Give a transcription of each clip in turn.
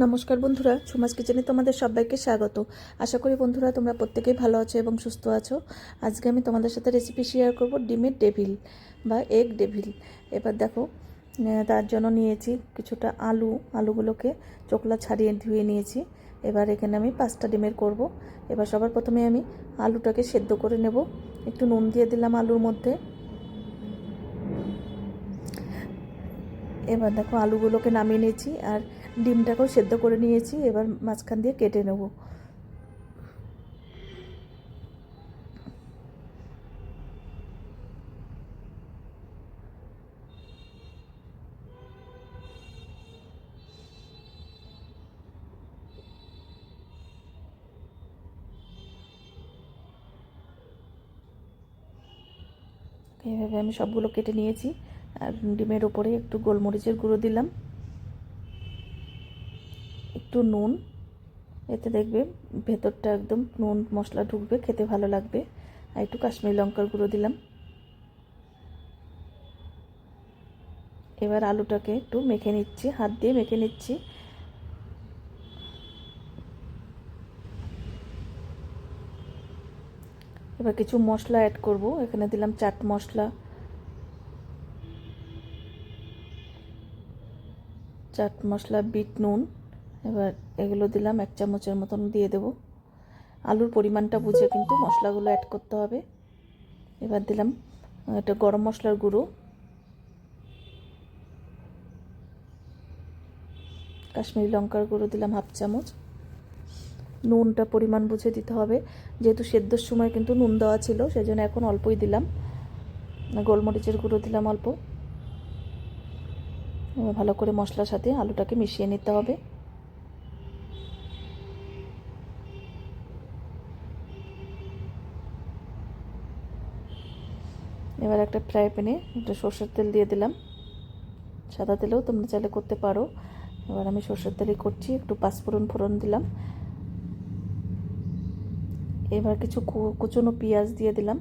নমস্কার বন্ধুরা, সুমাস কিচেনে তোমাদের সবাইকে স্বাগত। আশা করি বন্ধুরা তোমরা প্রত্যেকেই ভালো আছো এবং সুস্থ আছো। আজকে আমি তোমাদের সাথে রেসিপি শেয়ার করব ডিমের ডেভিল বা এগ ডেভিল এবার দেখো তার জন্য নিয়েছি কিছুটা আলু। আলুগুলোকে চোকলা ছাড়িয়ে ধুয়ে নিয়েছি। এবার এখানে আমি পাঁচটা ডিমের করব। এবার সবার প্রথমে আমি আলুটাকে সেদ্ধ করে নেব। একটু নুন দিয়ে দিলাম আলুর মধ্যে। এবার দেখো, আলুগুলোকে নামিয়ে নিয়েছি। আর ডিমটাকেও সেদ্ধ করে নিয়েছি, এবার মাঝখান দিয়ে কেটে নেব। এইভাবে আমি সবগুলো কেটে নিয়েছি, আর ডিমের ওপরে একটু গোলমরিচের গুঁড়ো দিলাম। একটু নুন, এতে দেখবে ভেতরটা একদম নুন মশলা ঢুকবে, খেতে ভালো লাগবে। আর একটু কাশ্মীরি লঙ্কার গুঁড়ো দিলাম। এবার আলুটাকে একটু মেখে নিচ্ছি, হাত দিয়ে মেখে নিচ্ছি। এবার কিছু মশলা অ্যাড করব। এখানে দিলাম চাট মশলা। চাট মশলা, বিট নুন। এবার এগুলো দিলাম, এক চামচের মতন দিয়ে দেব। আলুর পরিমাণটা বুঝে কিন্তু মশলাগুলো অ্যাড করতে হবে। এবার দিলাম এটা গরম মশলার গুঁড়ো। কাশ্মীরি লঙ্কার গুঁড়ো দিলাম হাফ চামচ। নুনটা পরিমাণ বুঝে দিতে হবে। যেহেতু সেদ্ধর সময় কিন্তু নুন দেওয়া ছিল, সেজন্য এখন অল্পই দিলাম। গোলমরিচের গুঁড়ো দিলাম অল্প। ভালো করে মশলার সাথে আলুটাকে মিশিয়ে নিতে হবে। এবার একটা ফ্রাই প্যানে একটু সর্ষের তেল দিয়ে দিলাম। সাদা তেলেও তোমরা চাইলে করতে পারো। এবার আমি সর্ষের তেলই করছি, একটু পাঁচফোড়ন ফোড়ন দিলাম। এবার কিছু কুচনো পেঁয়াজ দিয়ে দিলাম।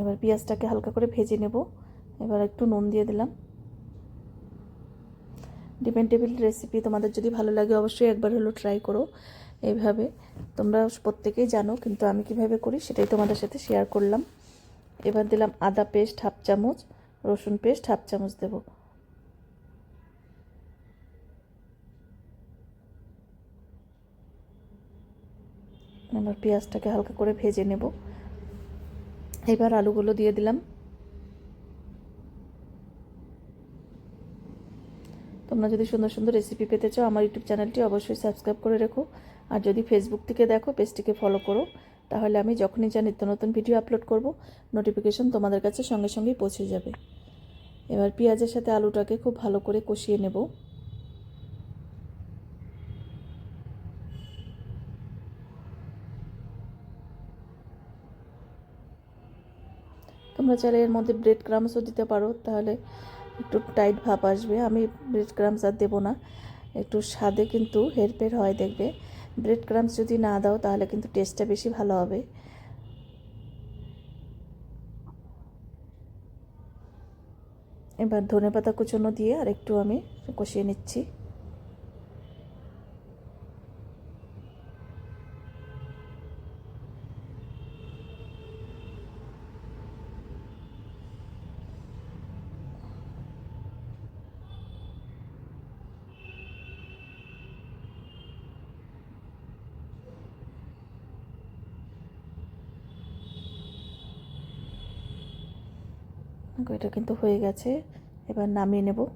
এবার পেঁয়াজটাকে হালকা করে ভেজে নেব। এবার একটু নুন দিয়ে দিলাম। ডিপেন্ড টেবিল রেসিপি তোমাদের যদি ভালো লাগে অবশ্যই একবার হলো ট্রাই করো। এইভাবে তোমরা প্রত্যেকেই জানো, কিন্তু আমি কীভাবে করি সেটাই তোমাদের সাথে শেয়ার করলাম। এবার দিলাম আদা পেস্ট হাফ চামচ, রসুন পেস্ট হাফ চামচ দেবো। এবার পেঁয়াজটাকে হালকা করে ভেজে নেব। এবার আলুগুলো দিয়ে দিলাম। তোমরা যদি সুন্দর সুন্দর রেসিপি পেতে চাও, আমার ইউটিউব চ্যানেলটি অবশ্যই সাবস্ক্রাইব করে রেখো। আর যদি ফেসবুক থেকে দেখো, পেজটিকে ফলো করো। তাহলে আমি যখনই যা নিত্য নতুন ভিডিও আপলোড করব নোটিফিকেশন তোমাদের কাছে সঙ্গে সঙ্গেই পৌঁছে যাবে। এবার পেঁয়াজের সাথে আলুটাকে খুব ভালো করে কষিয়ে নেব। তোমরা চাইলে এর মধ্যে ব্রেড ক্রামসও দিতে পারো, তাহলে একটু টাইট ভাব আসবে। আমি ব্রেড ক্রামস আর দেবো না, একটু স্বাদে কিন্তু হেরফের হয় দেখবে। ব্রেড ক্রামস যদি না দাও, তাহলে কিন্তু টেস্টটা বেশি ভালো হবে। এবার ধনে পাতা কুচনো দিয়ে আর একটু আমি কষিয়ে নিচ্ছি। এটা কিন্তু হয়ে গেছে। এবার নামিয়ে নেব।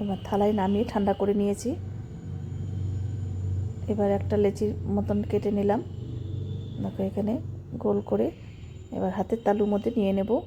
এবার থালায় নামিয়ে ঠান্ডা করে নিয়েছি। এবার একটা লেচির মতন কেটে নিলাম। দেখো, এখানে গোল করে এবার হাতের তালুর মধ্যে নিয়ে নেব।